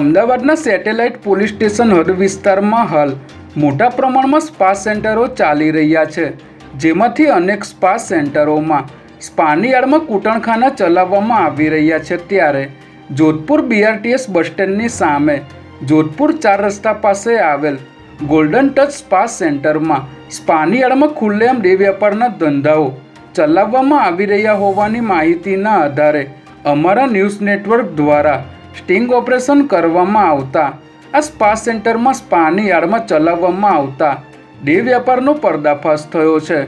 અમદાવાદના satellite police station હદ વિસ્તારમાં હાલ મોટા પ્રમાણમાં સ્પા સેન્ટરો ચાલી રહ્યા છે, જેમાંથી અનેક સ્પા સેન્ટરોમાં સ્પાની યાર્ડમાં કૂટણખાના ચલાવવામાં આવી રહ્યા છે ત્યારે જોધપુર બીઆરટીએસ બસ સ્ટેન્ડની સામે જોધપુર ચાર રસ્તા પાસે આવેલ ગોલ્ડન ટચ સ્પા સેન્ટરમાં સ્પાની યાર્ડમાં ખુલ્લેઆમ ડે વેપારના ધંધાઓ ચલાવવામાં આવી રહ્યા હોવાની માહિતીના આધારે અમારા ન્યૂઝ નેટવર્ક દ્વારા સ્ટિંગ ઓપરેશન કરવામાં આવતા. આ સ્પા સેન્ટરમાં સ્પાની યાર્ડમાં ચલાવવામાં આવતા. ડે વ્યાપારનો પર્દાફાશ થયો છે.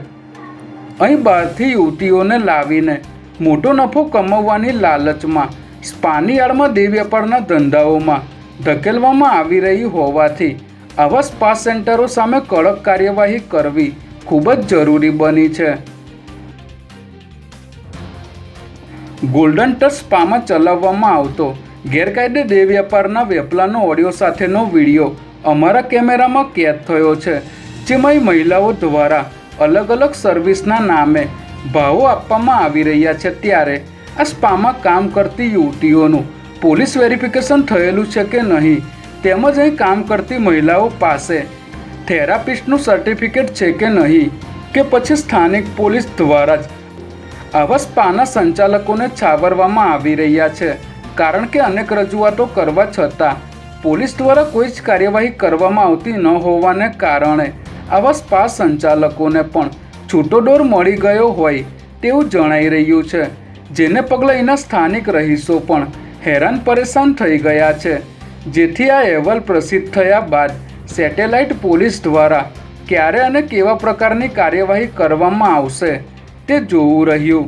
અહીં બહારથી યુવતીઓને લાવીને મોટો નફો કમાવવાની લાલચમાં સ્પાની યાર્ડમાં દે વ્યાપારના ધંધાઓમાં ધકેલવામાં આવી રહી હોવાથી આવા સ્પા સેન્ટરો સામે કડક કાર્યવાહી કરવી ખૂબ જ જરૂરી બની છે. ગોલ્ડન ટચ સ્પામાં ચલાવવામાં આવતો ગેરકાયદે દેહ વેપારના વેપલાનો ઓડિયો સાથેનો વીડિયો અમારા કેમેરામાં કેદ થયો છે. જેમાં મહિલાઓ દ્વારા અલગ અલગ સર્વિસના નામે ભાવો આપવામાં આવી રહ્યા છે ત્યારે આ સ્પામાં કામ કરતી યુવતીઓનું પોલીસ વેરિફિકેશન થયેલું છે કે નહીં તેમજ અહીં કામ કરતી મહિલાઓ પાસે થેરાપિસ્ટનું સર્ટિફિકેટ છે કે નહીં કે પછી સ્થાનિક પોલીસ દ્વારા જ આવા સ્પાના સંચાલકોને છાવરવામાં આવી રહ્યા છે. કારણ કે અનેક રજૂઆતો કરવા છતાં પોલીસ દ્વારા કોઈ જ કાર્યવાહી કરવામાં આવતી ન હોવાને કારણે આવા સ્પા સંચાલકોને પણ છૂટો દોર મળી ગયો હોય તેવું જણાઈ રહ્યું છે, જેને પગલે એના સ્થાનિક રહીશો પણ હેરાન પરેશાન થઈ ગયા છે. જેથી આ અહેવાલ પ્રસિદ્ધ થયા બાદ સેટેલાઇટ પોલીસ દ્વારા ક્યારે અને કેવા પ્રકારની કાર્યવાહી કરવામાં આવશે તે જોવું રહ્યું.